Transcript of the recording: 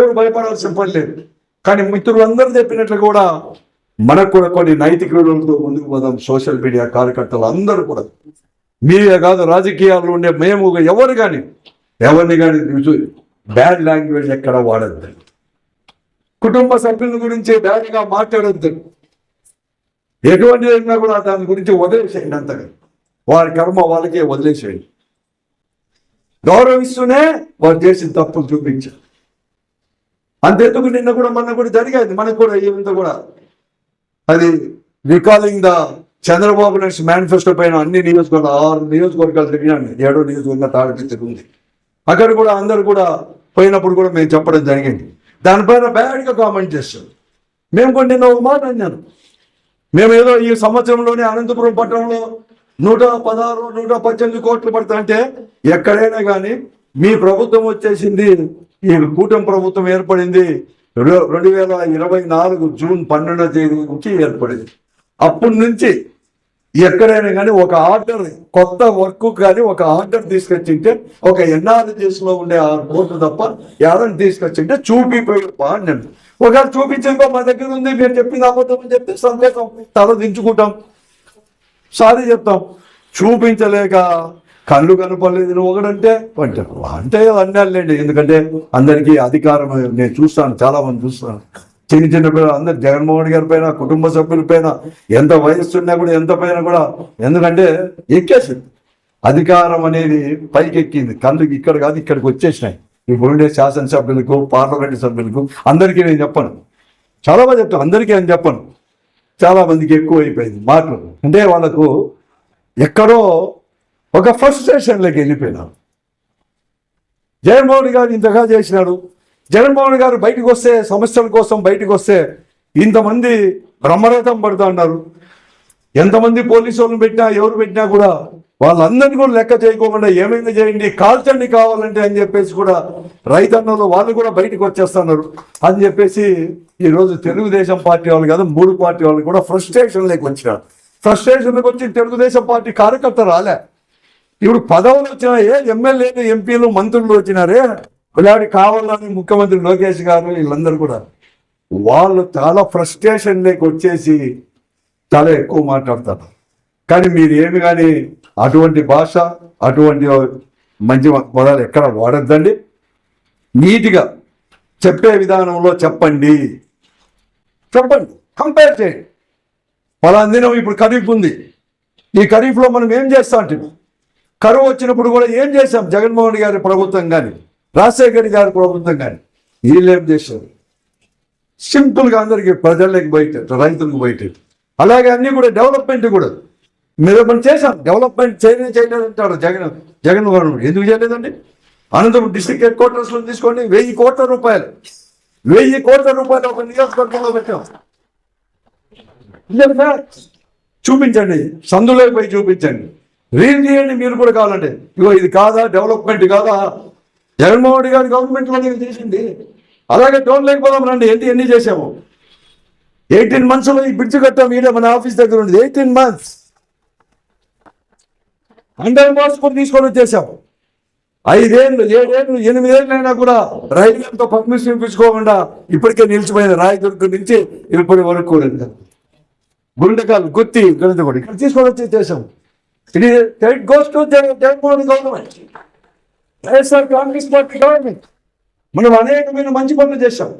ఎవరు భయపడాల్సిన పని లేదు. కానీ మిత్రులందరూ చెప్పినట్లు కూడా మనకు కూడా కొన్ని నైతిక విలువలతో ముందుకు పోదాం. సోషల్ మీడియా కార్యకర్తలు అందరూ కూడా. మీరే కాదు రాజకీయాల్లో ఉండే మేము ఎవరు కానీ ఎవరిని కానీ బ్యాడ్ లాంగ్వేజ్ ఎక్కడ వాడద్దు. కుటుంబ సభ్యుల గురించి బ్యాడ్గా మాట్లాడద్దు. ఎటువంటి అయినా కూడా దాని గురించి వదిలేసేయండి అంతగా. వారి కర్మ వాళ్ళకే వదిలేసేయండి. గౌరవిస్తూనే వారు చేసిన తప్పులు చూపించారు అంతెందుకు నిన్న కూడా మన కూడా జరిగేది. మనకు కూడా ఇంత కూడా. అది recalling the Chandrababu Naidu manifesto పైన అన్ని నియోజకవర్గాలు ఆరు నియోజకవర్గాలు తిరిగినాను ఏడో నియోజకవర్గం తాడిపత్రి ఉంది. అక్కడ కూడా అందరు కూడా పోయినప్పుడు కూడా మేము చెప్పడం జరిగింది. దానిపైన బ్యాడ్గా కామెంట్ చేస్తాం మేము కూడా నిన్న ఒక మాట అన్నాను. మేము ఏదో ఈ సంవత్సరంలోనే అనంతపురం పట్టణంలో నూట పదహారు నూట పద్దెనిమిది కోట్లు పడతాంటే ఎక్కడైనా కానీ మీ ప్రభుత్వం వచ్చేసింది ఈ కూటమి ప్రభుత్వం ఏర్పడింది రెండు వేల ఇరవై నాలుగు జూన్ పన్నెండవ తేదీ నుంచి ఏర్పడింది. అప్పటి నుంచి ఎక్కడైనా కానీ ఒక ఆర్డర్ కొత్త వర్క్ కానీ ఒక ఆర్డర్ తీసుకొచ్చింటే ఒక ఎన్ఆర్జీఎస్ దేశంలో ఉండే ఆ కోర్టు తప్ప ఎవరైనా తీసుకొచ్చింటే చూపిపోయి నేను. ఒకవేళ చూపించిందో మా దగ్గర ఉంది మీరు చెప్పింది అబద్ధం అని చెప్తే సందేశం తల దించుకుంటాం. సారీ చెప్తాం. చూపించలేక కళ్ళు కనపడలేదు. నువ్వు ఒకడంటే? అంటే అన్నాళ్ళండి ఎందుకంటే అందరికీ అధికారం నేను చూస్తాను చాలా మంది చూస్తాను. చిన్న చిన్న పిల్లలు అందరు జగన్మోహన్ గారి పైన కుటుంబ సభ్యుల పైన ఎంత వయస్సు ఉన్నా కూడా ఎంత పైన కూడా. ఎందుకంటే ఎక్కేసింది. అధికారం అనేది పైకెక్కింది. కళ్ళుకి కళ్ళు ఇక్కడ కాదు ఇక్కడికి వచ్చేసినాయి. ఇప్పుడు ఉండే శాసనసభ్యులకు పార్లమెంట్ సభ్యులకు అందరికీ నేను చెప్పను. చాలా మంది చెప్తాను అందరికీ అని చెప్పను. చాలా మందికి ఎక్కువ అయిపోయింది మాటలు అంటే వాళ్ళకు ఎక్కడో ఒక ఫ్రస్ట్రేషన్లోకి వెళ్ళిపోయినారు జగన్మోహన్ గారు ఇంతగా చేసినాడు. జగన్మోహన్ గారు బయటకు వస్తే సమస్యల కోసం బయటకు వస్తే ఇంతమంది బ్రహ్మరథం పడుతూ ఉన్నారు. ఎంతమంది పోలీసు వాళ్ళని పెట్టినా ఎవరు పెట్టినా కూడా వాళ్ళందరినీ కూడా లెక్క చేయకోకుండా ఏమైనా చేయండి కాల్చండి కావాలంటే అని చెప్పేసి కూడా రైతన్నలు వాళ్ళు కూడా బయటకు వచ్చేస్తున్నారు. అని చెప్పేసి ఈరోజు తెలుగుదేశం పార్టీ వాళ్ళు కాదు మూడు పార్టీ వాళ్ళు కూడా ఫ్రస్ట్రేషన్లోకి వచ్చినారు. ఫ్రస్ట్రేషన్లోకి వచ్చి తెలుగుదేశం పార్టీ కార్యకర్త రాలే. ఇప్పుడు పదవులు వచ్చిన ఏ ఎమ్మెల్యేలు ఎంపీలు మంత్రులు వచ్చినారే. ఇలాంటి కావాలని ముఖ్యమంత్రి లోకేష్ గారు వీళ్ళందరూ కూడా. వాళ్ళు చాలా ఫ్రస్ట్రేషన్లోకి వచ్చేసి చాలా ఎక్కువ మాట్లాడతారు. కానీ మీరు ఏమి కానీ అటువంటి భాష అటువంటి మంచి పదాలు ఎక్కడ వాడద్దండి. నీట్గా చెప్పే విధానంలో చెప్పండి. చెప్పండి. కంపేర్ చేయండి. పలానా ఇప్పుడు ఖరీఫ్ ఉంది. ఈ ఖరీఫ్లో మనం ఏం చేస్తా అంటే కరువు వచ్చినప్పుడు కూడా ఏం చేశాం? జగన్మోహన్ గారి ప్రభుత్వం కానీ రాజశేఖర్ గారి ప్రభుత్వం కానీ వీళ్ళు ఏం చేశారు సింపుల్గా అందరికీ ప్రజలకు బయట రైతులకు బయట. అలాగే అన్నీ కూడా డెవలప్మెంట్ కూడా. మీరు మనం చేశాం? డెవలప్మెంట్ చేయనే చేయలేదు అంటాడు జగన్ జగన్ గవర్నమెంట్ ఎందుకు చేయలేదండి? అనంతపురం డిస్ట్రిక్ట్ హెడ్ క్వార్టర్స్లో తీసుకోండి వెయ్యి కోట్ల రూపాయలు వెయ్యి కోట్ల రూపాయలు ఒక నియోజకవర్గంలో పెట్టాం. చూపించండి సందులో పోయి చూపించండి. రీల్ చేయండి మీరు కూడా కావాలంటే. ఇగో ఇది కాదా? డెవలప్మెంట్ కాదా? జగన్మోహన్ రెడ్డి గారి గవర్నమెంట్లో నేను చేసింది. అలాగే టోన్ లేకపోదాం రండి. ఏంటి ఎన్ని చేసాము ఎయిటీన్ మంత్స్లో ఈ బ్రిడ్జ్ కట్టాం ఈడే మన ఆఫీస్ దగ్గర ఉంది ఎయిటీన్ మంత్స్ హండ్రెడ్ మార్క్స్ కూడా తీసుకొని వచ్చేసాము. ఐదేళ్ళు ఏడేళ్ళు ఎనిమిదేళ్ళు అయినా కూడా రైతులతో పర్మిషన్ ఇప్పించుకోకుండా ఇప్పటికే నిలిచిపోయింది రాయదుర్గం నుంచి ఇప్పటి వరకు కూడా. గుండెకాలు గుత్తి ఇక్కడ కూడా. ఇక్కడ తీసుకొని వచ్చి చేసాం ఇది it goes to Jaganmohan YSR Congress party government మనం అనేకమైన మంచి పనులు చేశాం.